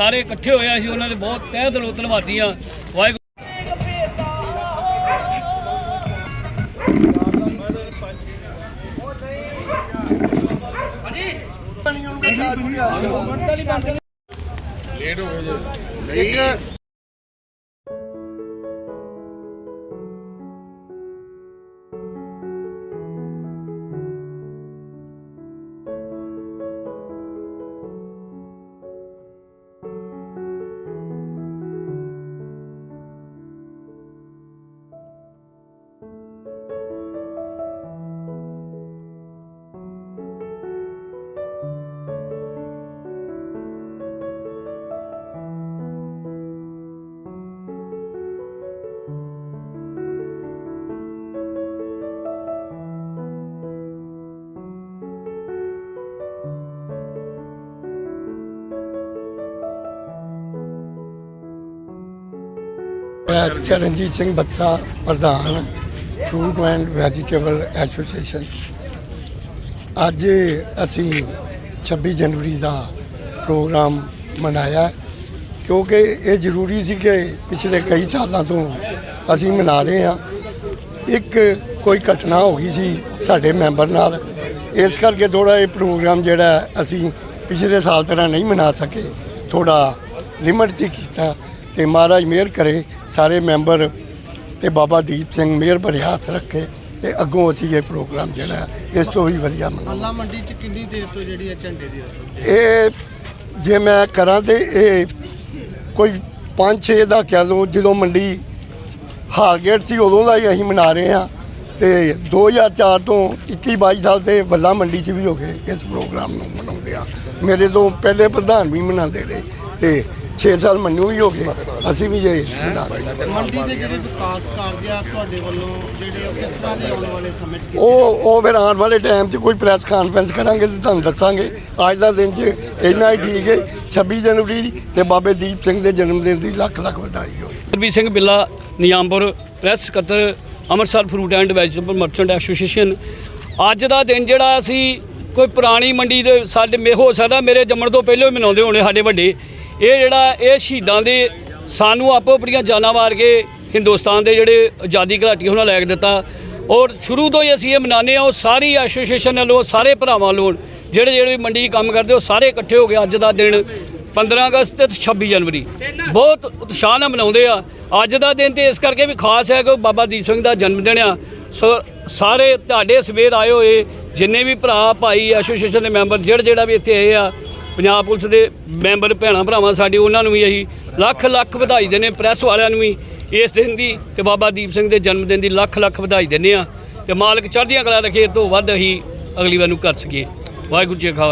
ਸਾਰੇ ਇਕੱਠੇ ਹੋਏ ਸੀ ਉਹਨਾਂ ਦੇ ਬਹੁਤ ਤਹਿ ਦਿਲੋਂ ਧੰਨਵਾਦੀ ਆ ਵਾਹਿਗੁਰੂ ਮੈਂ ਚਰਨਜੀਤ ਸਿੰਘ ਬੱਤਰਾ ਪ੍ਰਧਾਨ ਫਰੂਟ ਐਂਡ ਵੈਜੀਟੇਬਲ ਐਸੋਸੀਏਸ਼ਨ ਅੱਜ ਅਸੀਂ 26 ਜਨਵਰੀ ਦਾ ਪ੍ਰੋਗਰਾਮ ਮਨਾਇਆ, ਕਿਉਂਕਿ ਇਹ ਜ਼ਰੂਰੀ ਸੀ ਕਿ ਪਿਛਲੇ ਕਈ ਸਾਲਾਂ ਤੋਂ ਅਸੀਂ ਮਨਾ ਰਹੇ ਹਾਂ। ਇੱਕ ਕੋਈ ਘਟਨਾ ਹੋ ਗਈ ਸੀ ਸਾਡੇ ਮੈਂਬਰ ਨਾਲ, ਇਸ ਕਰਕੇ ਥੋੜਾ ਇਹ ਪ੍ਰੋਗਰਾਮ ਜਿਹੜਾ ਅਸੀਂ ਪਿਛਲੇ ਸਾਲ ਤਰ੍ਹਾਂ ਨਹੀਂ ਮਨਾ ਸਕੇ। ਥੋੜਾ ਲਿਮਟ 'ਚ ਕੀਤਾ ਤੇ ਮਹਾਰਾਜ ਮਿਹਰ ਕਰੇ ਸਾਰੇ ਮੈਂਬਰ ਤੇ ਬਾਬਾ ਦੀਪ ਸਿੰਘ ਮਿਹਰ ਭਰੇ ਹੱਥ ਰੱਖੇ ਤੇ ਅੱਗੋਂ ਅਸੀਂ ਇਹ ਪ੍ਰੋਗਰਾਮ ਜਿਹੜਾ ਇਸ ਤੋਂ ਵੀ ਵਧੀਆ ਮਨਾਵਾਂਗੇ। ਅੱਲਾ ਮੰਡੀ ਚ ਕਿੰਨੀ ਦੇਰ ਤੋਂ ਜਿਹੜੀ ਹੈ ਝੰਡੇ ਦੀ ਰਸਮ ਇਹ ਜੇ ਮੈਂ ਕਰਾਂ ਤੇ ਇਹ ਕੋਈ 5-6 ਦਾ ਕਹਿ ਲਓ ਜਦੋਂ ਮੰਡੀ ਹਾਲਗੇਟ ਸੀ ਉਦੋਂ ਦਾ ਹੀ ਅਸੀਂ ਮਨਾ ਰਹੇ ਹਾਂ। ਤੇ 2004 ਤੋਂ 21-22 ਸਾਲ ਤੇ ਵੱਲਾ ਮੰਡੀ 'ਚ ਵੀ ਹੋ ਗਏ ਇਸ ਪ੍ਰੋਗਰਾਮ ਨੂੰ ਮਨਾਉਂਦੇ ਆ। ਮੇਰੇ ਤੋਂ ਪਹਿਲੇ ਪ੍ਰਧਾਨ ਵੀ ਮਨਾਉਂਦੇ ਰਹੇ ਤੇ 6 ਸਾਲ ਮੈਨੂੰ ਵੀ ਹੋ ਗਏ ਅਸੀਂ ਵੀ ਹਾਂ। ਮੰਡੀ ਦੇ ਜਿਹੜੇ ਵਿਕਾਸ ਕਾਰਜ ਆ ਤੁਹਾਡੇ ਵੱਲੋਂ ਜਿਹੜੇ ਉਹ ਕਿਸ ਤਰ੍ਹਾਂ ਦੇ ਆਉਣ ਵਾਲੇ ਸਮੇਂ ਚ ਉਹ ਉਹ ਫਿਰ ਆਉਣ ਵਾਲੇ ਟਾਈਮ 'ਚ ਕੋਈ ਪ੍ਰੈਸ ਕਾਨਫਰੰਸ ਕਰਾਂਗੇ ਤੇ ਤੁਹਾਨੂੰ ਦੱਸਾਂਗੇ। ਅੱਜ ਦਾ ਦਿਨ 'ਚ ਇੰਨਾ ਹੀ ਠੀਕ ਹੈ 26 ਜਨਵਰੀ ਤੇ ਬਾਬੇ ਦੀਪ ਸਿੰਘ ਦੇ ਜਨਮ ਦਿਨ ਦੀ ਲੱਖ ਲੱਖ ਵਧਾਈ ਹੋਵੇ ਸਰਬੀ ਸਿੰਘ ਬਿੱਲਾ ਨਿਯਾਮਪੁਰ ਪ੍ਰੈਸ ਸਕੱਤਰ Amritsar fruit and vegetable merchant association ਅੱਜ ਦਾ ਦਿਨ ਜਿਹੜਾ ਅਸੀਂ ਕੋਈ ਪੁਰਾਣੀ ਮੰਡੀ ਦੇ ਸਾਡੇ ਮੇ ਹੋ ਸਕਦਾ ਮੇਰੇ ਜੰਮਣ ਤੋਂ ਪਹਿਲਾਂ ਹੀ ਮਨਾਉਂਦੇ ਹੋਣੇ ਸਾਡੇ ਵੱਡੇ। ਇਹ ਜਿਹੜਾ, ਇਹ ਸ਼ਹੀਦਾਂ ਦੇ ਸਾਨੂੰ ਆਪੋ ਆਪਣੀਆਂ ਜਾਨਾਂ ਵਾਰ ਕੇ ਹਿੰਦੁਸਤਾਨ ਦੇ ਜਿਹੜੇ ਆਜ਼ਾਦੀ ਘਾਟੀ ਉਹਨਾਂ ਲੈ ਕੇ ਦਿੱਤਾ। ਔਰ ਸ਼ੁਰੂ ਤੋਂ ਹੀ ਅਸੀਂ ਇਹ ਮਨਾਉਂਦੇ ਹਾਂ, ਉਹ ਸਾਰੀ ਐਸੋਸੀਏਸ਼ਨ ਵੱਲੋਂ, ਸਾਰੇ ਭਰਾਵਾਂ ਵੱਲੋਂ, ਜਿਹੜੇ ਜਿਹੜੇ ਮੰਡੀ 'ਚ ਕੰਮ ਕਰਦੇ, ਉਹ ਸਾਰੇ ਇਕੱਠੇ ਹੋ ਕੇ ਅੱਜ ਦਾ ਦਿਨ 15 ਅਗਸਤ ਤੇ 26 ਜਨਵਰੀ। ਬਹੁਤ ਉਤਸ਼ਾਹ ਨਾਲ ਮਨਾਉਂਦੇ ਆ। ਅੱਜ ਦਾ ਦਿਨ ਤੇ ਇਸ ਕਰਕੇ ਵੀ ਖਾਸ ਹੈ ਕਿ ਬਾਬਾ ਦੀਪ ਸਿੰਘ ਦਾ ਜਨਮ ਦਿਨ ਆ। ਸੋ ਸਾਰੇ ਤੁਹਾਡੇ ਸਵੇਰ ਆਏ ਹੋਏ, ਜਿੰਨੇ ਵੀ ਭਰਾ, ਭਾਈ, ਐਸੋਸੀਏਸ਼ਨ ਦੇ ਮੈਂਬਰ, ਜਿਹੜਾ ਜਿਹੜਾ ਵੀ ਇੱਥੇ ਆਏ ਆ, ਪੰਜਾਬ ਪੁਲਿਸ ਦੇ ਮੈਂਬਰ, ਭੈਣਾਂ, ਭਰਾਵਾਂ ਸਾਡੇ, ਉਹਨਾਂ ਨੂੰ ਵੀ ਅਸੀਂ ਲੱਖ ਲੱਖ ਵਧਾਈ ਦਿੰਦੇ ਹਾਂ, ਪ੍ਰੈਸ ਵਾਲਿਆਂ ਨੂੰ ਵੀ ਇਸ ਦਿਨ ਦੀ ਤੇ ਬਾਬਾ ਦੀਪ ਸਿੰਘ ਦੇ ਜਨਮ ਦਿਨ ਦੀ ਲੱਖ ਲੱਖ ਵਧਾਈ ਦਿੰਦੇ ਆ ਤੇ ਮਾਲਕ ਚੜ੍ਹਦੀਆਂ ਕਲਾ ਰੱਖੇ ਤੋਂ ਵੱਧ ਅਸੀਂ ਅਗਲੀ ਵਾਰ ਨੂੰ ਕਰ ਸਕੀਏ। ਵਾਹਿਗੁਰੂ ਜੀ ਕਾ